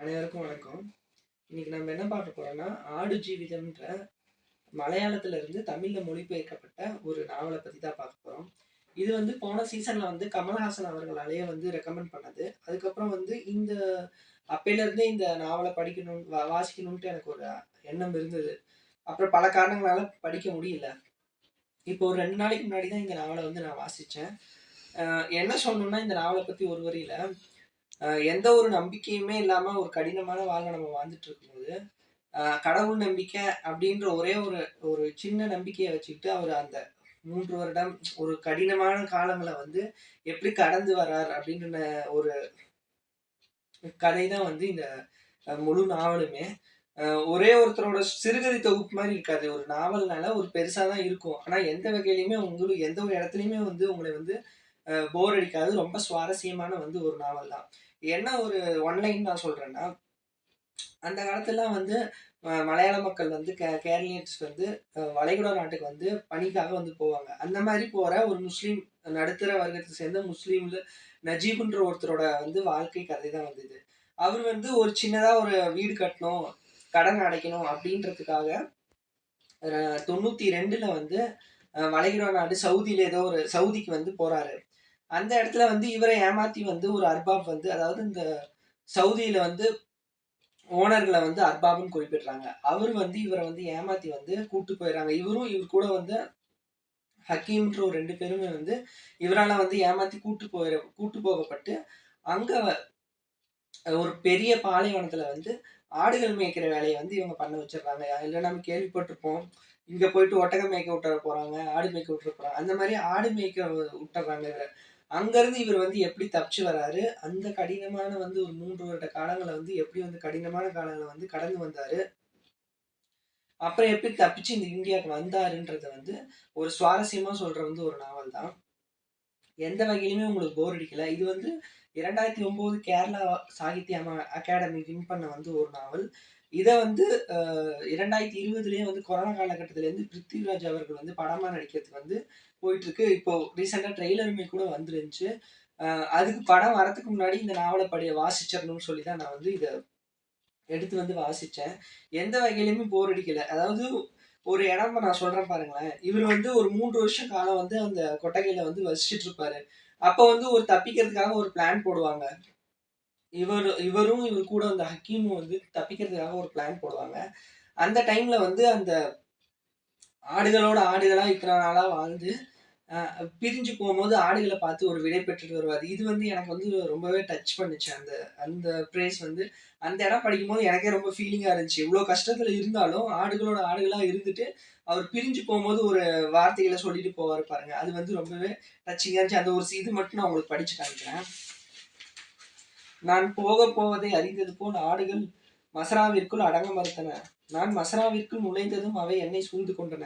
அனைவருக்கும் வணக்கம். இன்னைக்கு நம்ம என்ன பார்க்க போறோம்னா ஆடு ஜீவிதம்ன்ற மலையாளத்துல இருந்து தமிழ்ல மொழிபெயர்க்கப்பட்ட ஒரு நாவலை பத்தி தான் பார்க்க போறோம். இது வந்து போன சீசன்ல வந்து கமல்ஹாசன் அவர்களாலேயே வந்து ரெக்கமெண்ட் பண்ணது. அதுக்கப்புறம் வந்து இந்த அப்பையில இருந்தே இந்த நாவலை படிக்கணும் வா- வாசிக்கணும்ட்டு எனக்கு ஒரு எண்ணம் இருந்தது. அப்புறம் பல காரணங்களால படிக்க முடியல. இப்போ ஒரு ரெண்டு நாளைக்கு முன்னாடி தான் இந்த நாவலை வந்து நான் வாசித்தேன் என்ன சொல்லணும்னா இந்த நாவலை பற்றி ஒரு வரையில் எந்த ஒரு நம்பிக்கையுமே இல்லாம ஒரு கடினமான வாழ்க்கை நம்ம வாழ்ந்துட்டு இருக்கும்போது கடவுள் நம்பிக்கை அப்படின்ற ஒரே ஒரு ஒரு சின்ன நம்பிக்கையை வச்சுக்கிட்டு அவர் அந்த மூன்று வருடம் ஒரு கடினமான காலங்களை வந்து எப்படி கடந்து வர்றார் அப்படின்ற ஒரு கதை தான் வந்து இந்த முழு நாவலுமே. ஒரே ஒருத்தரோட சிறுகதை தொகுப்பு மாதிரி இருக்காது. ஒரு நாவல்னால ஒரு பெருசா தான் இருக்கும். ஆனா எந்த வகையிலுமே உங்களுக்கு எந்த ஒரு இடத்துலயுமே வந்து உங்களை வந்து போர் அடிக்காது. ரொம்ப சுவாரஸ்யமான வந்து ஒரு நாவல் தான். என்ன ஒரு ஒன்லைன் நான் சொல்கிறேன்னா அந்த காலத்துலலாம் வந்து மலையாள மக்கள் வந்து கே கேரளியன்ஸ் வந்து வளைகுடா நாட்டுக்கு வந்து பணிக்காக வந்து போவாங்க. அந்த மாதிரி போகிற ஒரு முஸ்லீம் நடுத்தர வர்க்கத்தை சேர்ந்த முஸ்லீமில் நஜீப்ன்ற ஒருத்தரோட வந்து வாழ்க்கை கதை தான் வந்தது அவர் வந்து ஒரு சின்னதாக ஒரு வீடு கட்டணும் கடன் அடைக்கணும் அப்படின்றதுக்காக தொண்ணூற்றி ரெண்டில் வந்து வளைகுடா நாடு சவுதியில் ஏதோ ஒரு சவுதிக்கு வந்து போகிறாரு அந்த இடத்துல வந்து இவரை ஏமாத்தி வந்து ஒரு அர்பாப் வந்து அதாவது இந்த சவுதியில வந்து ஓனர்களை வந்து அர்பாப்னு குறிப்பிடுறாங்க. அவர் வந்து இவரை வந்து ஏமாத்தி வந்து கூட்டு போயிடுறாங்க இவரும் இவர் கூட வந்து ஹக்கீம்ன்ற ஒரு ரெண்டு பேருமே வந்து இவரால வந்து ஏமாத்தி கூட்டு போயிட கூட்டு போகப்பட்டு அங்க ஒரு பெரிய பாலைவனத்துல வந்து ஆடுகள் மேய்க்கிற வேலையை வந்து இவங்க பண்ண வச்சிடுறாங்க. இல்லை நம்ம கேள்விப்பட்டிருப்போம் இங்க போயிட்டு ஒட்டகம் மேய்க்க விட்டுற போறாங்க ஆடு மேய்க்க விட்டுற போறாங்க. அந்த மாதிரி ஆடு மேய்க்க விட்டுறாங்க இவரை. அங்கேருந்து இவர் வந்து எப்படி தப்பிச்சு வராரு அந்த கடினமான வந்து ஒரு மூன்று வருட காலங்களை வந்து எப்படி வந்து கடினமான காலங்களை வந்து கடந்து வந்தாரு அப்புறம் எப்படி தப்பிச்சு இந்த இந்தியாவுக்கு வந்தாருன்றத வந்து ஒரு சுவாரஸ்யமா சொல்ற வந்து ஒரு நாவல் தான். எந்த வகையிலுமே உங்களுக்கு போர் அடிக்கல. இது வந்து இரண்டாயிரத்தி ஒம்பது கேரளா சாகித்ய அகாடமி வின் பண்ண வந்து ஒரு நாவல் இதை வந்து இரண்டாயிரத்தி இருபதுலேயே வந்து கொரோனா காலகட்டத்திலேருந்து பிருத்திவிராஜ் அவர்கள் வந்து படமாக நடிக்கிறதுக்கு வந்து போயிட்டுருக்கு. இப்போது இப்போ ரீசெண்டா ட்ரெய்லருமே கூட வந்துருந்துச்சு. அதுக்கு படம் வரதுக்கு முன்னாடி இந்த நாவலை படிய வாசிச்சிடணும்னு சொல்லி தான் நான் வந்து இதை எடுத்து வந்து வாசித்தேன் எந்த வகையிலையுமே போர் அடிக்கலை. அதாவது ஒரு இடம் நான் சொல்கிறேன் பாருங்களேன். இவர் வந்து ஒரு மூன்று வருஷம் காலம் வந்து அந்த கொட்டகையில் வந்து வசிச்சுட்டு இருப்பாரு. அப்போ வந்து ஒரு தப்பிக்கிறதுக்காக ஒரு பிளான் போடுவாங்க. இவர் இவரும் இவர் கூட அந்த ஹக்கீமும் வந்து தப்பிக்கிறதுக்காக ஒரு பிளான் போடுவாங்க. அந்த டைம்ல வந்து அந்த ஆடுகளோட ஆடுகளா இத்தனை நாளா வாழ்ந்து பிரிஞ்சு போகும்போது ஆடுகளை பார்த்து ஒரு விடை பெற்றுட்டு வருவார். இது வந்து எனக்கு வந்து ரொம்பவே டச் பண்ணுச்சு. அந்த அந்த பிரேஸ் வந்து அந்த இடம் படிக்கும்போது எனக்கே ரொம்ப ஃபீலிங்காக இருந்துச்சு. இவ்வளோ கஷ்டத்தில் இருந்தாலும் ஆடுகளோட ஆடுகளாக இருந்துட்டு அவர் பிரிஞ்சு போகும்போது ஒரு வார்த்தைகளை சொல்லிட்டு போவார் பாருங்க. அது வந்து ரொம்பவே டச்சிங்காக இருந்துச்சு. அந்த ஒரு இது மட்டும் நான் உங்களுக்கு படிச்சு காமிக்கிறேன். நான் போக போவதை அறிந்தது போல் ஆடுகள் மசராவிற்குள் அடங்க மறுத்தன. நான் மசராவிற்குள் நுழைந்ததும் அவை என்னை சூழ்ந்து கொண்டன.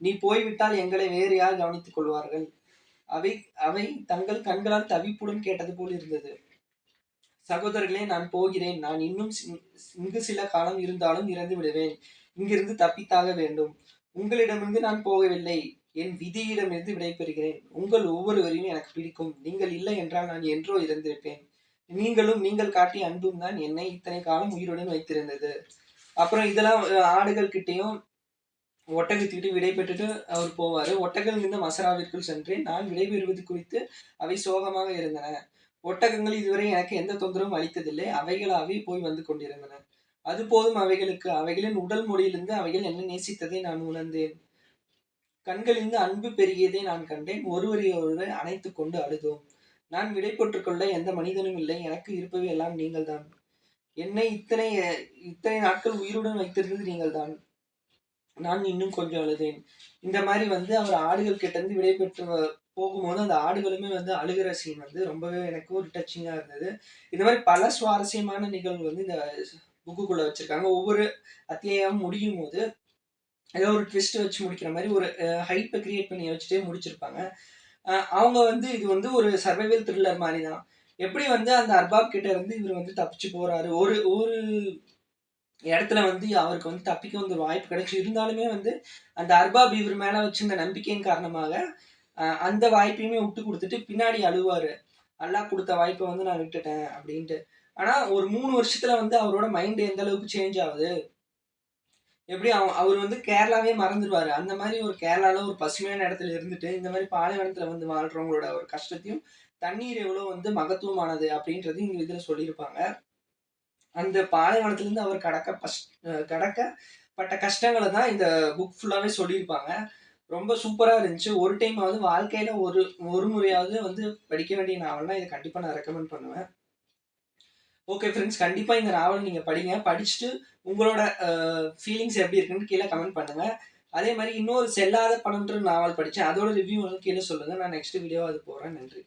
நீ போய்விட்டால் எங்களை வேறு யார் கவனித்துக் கொள்வார்கள்? அவை அவை தங்கள் கண்களால் தவிப்புடன் கேட்டது போல் இருந்தது. சகோதரர்களே நான் போகிறேன். நான் இன்னும் இங்கு சில காலம் இருந்தாலும் இறந்து விடுவேன். இங்கிருந்து தப்பித்தாக வேண்டும். உங்களிடமிருந்து நான் போகவில்லை. என் விதியிடமிருந்து விடைபெறுகிறேன். உங்கள் ஒவ்வொருவரையும் எனக்கு பிடிக்கும். நீங்கள் இல்லை என்றால் நான் என்றோ இறந்திருப்பேன். நீங்களும் நீங்கள் காட்டிய அன்பும் தான் என்னை இத்தனை காலம் உயிருடன் வைத்திருந்தது. அப்புறம் இதெல்லாம் ஆடுகள் கிட்டேயும் ஒட்டகத்திட்டு விடை பெற்றுட்டு அவர் போவார். ஒட்டகம் இருந்த மசராவிற்குள் சென்றேன் நான் விடைபெறுவது குறித்து அவை சோகமாக இருந்தன. ஒட்டகங்கள் இதுவரை எனக்கு எந்த தொந்தரவும் அளித்ததில்லை. அவைகளாவே போய் வந்து கொண்டிருந்தன. அது போதும் அவைகளுக்கு. அவைகளின் உடல் மொழியிலிருந்து அவைகள் என்ன நேசித்ததை நான் உணர்ந்தேன். கண்களிலிருந்து அன்பு பெருகியதை நான் கண்டேன். ஒருவரையொருவரை அணைத்து கொண்டு அழுதோம். நான் விடை கொள்ள எந்த மனிதனும் இல்லை. எனக்கு இருப்பவை எல்லாம் நீங்கள்தான். என்னை இத்தனை இத்தனை நாட்கள் உயிருடன் வைத்திருந்தது நீங்கள்தான். நான் இன்னும் கொஞ்சம் அழுதேன். இந்த மாதிரி வந்து அவர் ஆடுகள் கிட்ட இருந்து விடை பெற்று போகும்போது அந்த ஆடுகளுமே வந்து அழுகிற சீன் வந்து ரொம்பவே எனக்கு ஒரு டச்சிங்காக இருந்தது. இந்த மாதிரி பல சுவாரஸ்யமான நிகழ்வு வந்து இந்த புக்குக்குள்ள வச்சிருக்காங்க. ஒவ்வொரு அத்தியாயம் முடியும் போது ஏதோ ஒரு ட்விஸ்ட் வச்சு முடிக்கிற மாதிரி ஒரு ஹைப்பை கிரியேட் பண்ணி வச்சுட்டே முடிச்சிருப்பாங்க. அவங்க வந்து இது வந்து ஒரு சர்வைவல் த்ரில்லர் மாதிரி தான் எப்படி வந்து அந்த அர்பாப் கிட்ட இருந்து இவர் வந்து தப்பிச்சு போறாரு? ஒரு ஒரு இடத்துல வந்து அவருக்கு வந்து தப்பிக்க வந்து ஒரு வாய்ப்பு கிடைச்சி. இருந்தாலுமே வந்து அந்த அர்பாப் இவர் மேல வச்சிருந்த நம்பிக்கையின் காரணமாக அந்த வாய்ப்பையுமே விட்டு கொடுத்துட்டு பின்னாடி அழுவாரு. நல்லா கொடுத்த வாய்ப்பை வந்து நான் விட்டுட்டேன் அப்படின்ட்டு. ஆனா ஒரு மூணு வருஷத்துல வந்து அவரோட மைண்ட் எந்த அளவுக்கு சேஞ்ச் ஆகுது? எப்படி அவ அவர் வந்து கேரளாவே மறந்துடுவாரு அந்த மாதிரி ஒரு கேரளால ஒரு பசுமையான இடத்துல இருந்துட்டு இந்த மாதிரி பாலைவனத்துல வந்து வாழ்றவங்களோட ஒரு கஷ்டத்தையும் தண்ணீர் எவ்வளோ வந்து மகத்துவமானது அப்படின்றது இங்க இதுல சொல்லியிருப்பாங்க. அந்த பாலைவனத்திலிருந்து அவர் கடக்க பஸ் கடக்கப்பட்ட கஷ்டங்களை தான் இந்த புக் ஃபுல்லாவே சொல்லியிருப்பாங்க. ரொம்ப சூப்பராக இருந்துச்சு. ஒரு டைம் வந்து வாழ்க்கையில ஒரு ஒரு முறையாவது வந்து படிக்க வேண்டிய நாவல்னா இதை கண்டிப்பாக நான் ரெக்கமெண்ட் பண்ணுவேன். ஓகே ஃப்ரெண்ட்ஸ் கண்டிப்பாக இந்த நாவல் நீங்கள் படிங்க. படிச்சுட்டு உங்களோட ஃபீலிங்ஸ் எப்படி இருக்குன்னு கீழே கமெண்ட் பண்ணுங்கள் அதே மாதிரி இன்னொரு செல்லாத பணம்ன்ற நாவல் படித்தேன் அதோட ரிவ்யூ வந்து கீழே சொல்லுங்கள் நான் நெக்ஸ்ட் வீடியோ அது போகிறேன் நன்றி.